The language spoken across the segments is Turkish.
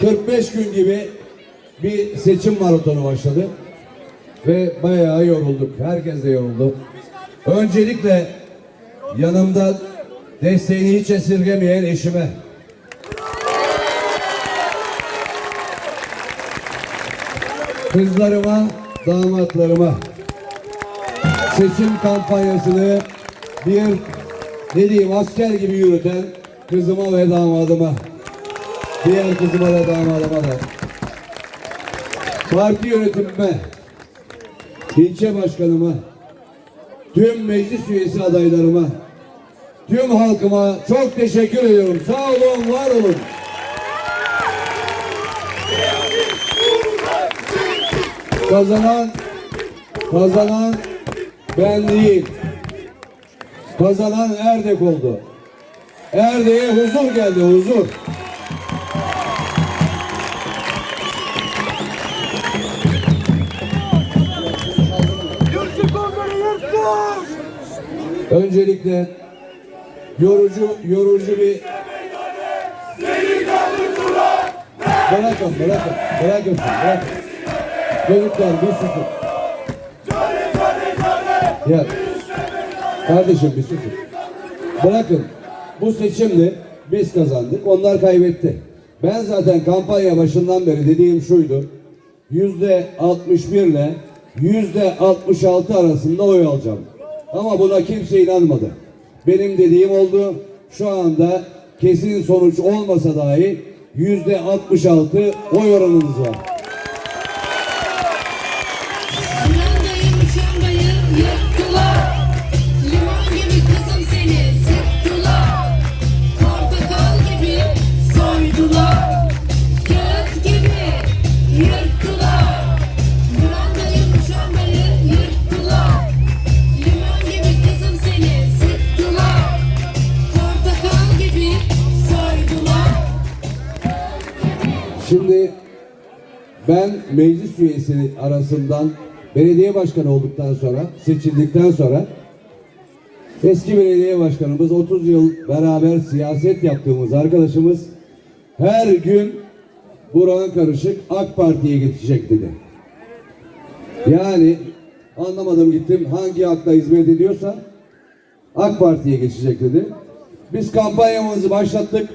45 gün gibi bir seçim maratonu başladı. Ve bayağı yorulduk. Herkes de yoruldu. Öncelikle yanımda desteğini hiç esirgemeyen eşime kızlarıma, damatlarıma seçim kampanyasını bir ne diyeyim asker gibi yürüten kızıma ve damadıma diğer kızıma ve damadıma da parti yönetimime ilçe başkanıma tüm meclis üyesi adaylarıma tüm halkıma çok teşekkür ediyorum. Sağ olun, var olun. Kazanan kazanan ben değil. Kazanan Erdek oldu. Erdek'e huzur geldi, huzur. Öncelikle yorucu yorucu bir Bırakın, bırakın, bırakın, bırakın. Çocuklar bir susun. Ya, kardeşim bir susun. Bırakın, bu seçimde biz kazandık, onlar kaybetti. Ben zaten kampanya başından beri dediğim şuydu. Yüzde 61 ile yüzde 66 arasında oy alacağım. Ama buna kimse inanmadı. Benim dediğim oldu. Şu anda kesin sonuç olmasa dahi yüzde 66 oy oranınız var. Ben meclis üyesi arasından belediye başkanı olduktan sonra, seçildikten sonra eski belediye başkanımız 30 yıl beraber siyaset yaptığımız arkadaşımız her gün Burhan Karışık AK Parti'ye geçecek dedi. Yani anlamadım gittim hangi hakla hizmet ediyorsa AK Parti'ye geçecek dedi. Biz kampanyamızı başlattık.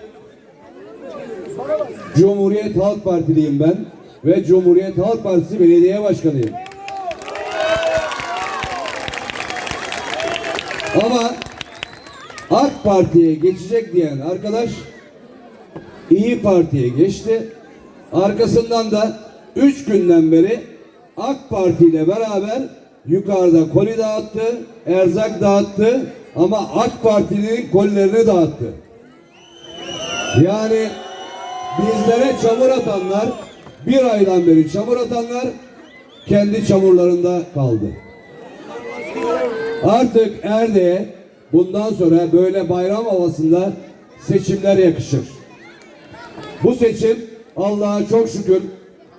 Cumhuriyet Halk Partiliyim ben ve Cumhuriyet Halk Partisi belediye başkanıyım. Ama AK Parti'ye geçecek diyen arkadaş İyi Parti'ye geçti. Arkasından da üç günden beri AK Parti ile beraber yukarıda koli dağıttı, erzak dağıttı ama AK Parti'nin kolilerini dağıttı. Yani bizlere çamur atanlar, bir aydan beri çamur atanlar kendi çamurlarında kaldı. Artık Erde'ye bundan sonra böyle bayram havasında seçimler yakışır. Bu seçim Allah'a çok şükür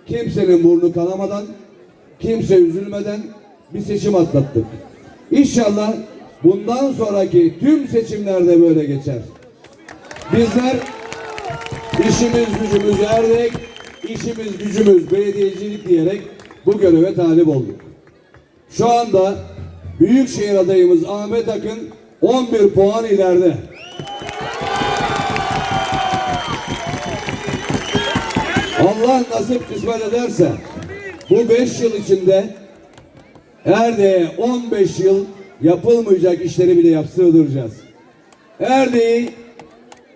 kimsenin burnu kanamadan, kimse üzülmeden bir seçim atlattık. İnşallah bundan sonraki tüm seçimlerde böyle geçer. Bizler İşimiz gücümüz erdek, işimiz gücümüz belediyecilik diyerek bu göreve talip olduk. Şu anda Büyükşehir adayımız Ahmet Akın 11 puan ileride. Allah nasip kısmet ederse bu 5 yıl içinde Erde'ye 15 yıl yapılmayacak işleri bile yaptıracağız. Erde'yi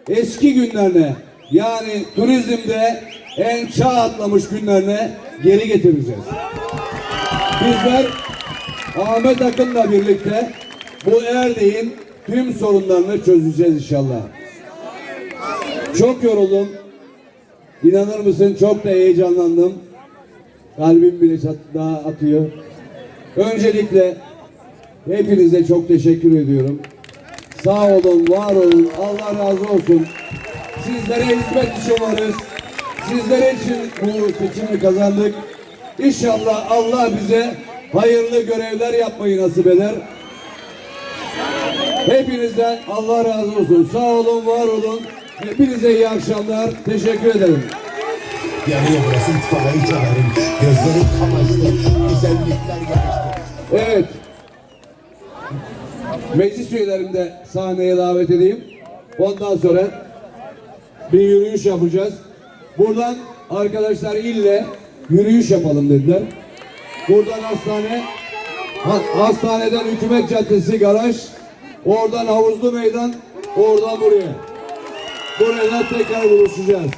eski günlerine yani turizmde en çağ atlamış günlerine geri getireceğiz. Bizler Ahmet Akın'la birlikte bu Erdek'in tüm sorunlarını çözeceğiz inşallah. Çok yoruldum. İnanır mısın çok da heyecanlandım. Kalbim bile daha atıyor. Öncelikle hepinize çok teşekkür ediyorum. Sağ olun, var olun. Allah razı olsun. Sizlere hizmet için varız. Sizlere için bu seçimi kazandık. İnşallah Allah bize hayırlı görevler yapmayı nasip eder. Hepinizden Allah razı olsun. Sağ olun, var olun. Hepinize iyi akşamlar. Teşekkür ederim. Yanıyor burası itfaiye çağırın. Gözlerim kamaştı. Güzellikler gelişti. Evet. Meclis üyelerini de sahneye davet edeyim. Ondan sonra bir yürüyüş yapacağız. Buradan arkadaşlar ille yürüyüş yapalım dediler. Buradan hastane, ha- hastaneden hükümet caddesi garaj, oradan havuzlu meydan, oradan buraya. Burada tekrar buluşacağız.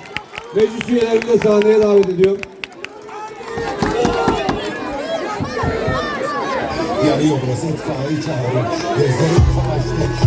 Meclis üyelerini de sahneye davet ediyorum. Yanıyor burası itfaiye çağırın. Gözlerim kamaştı.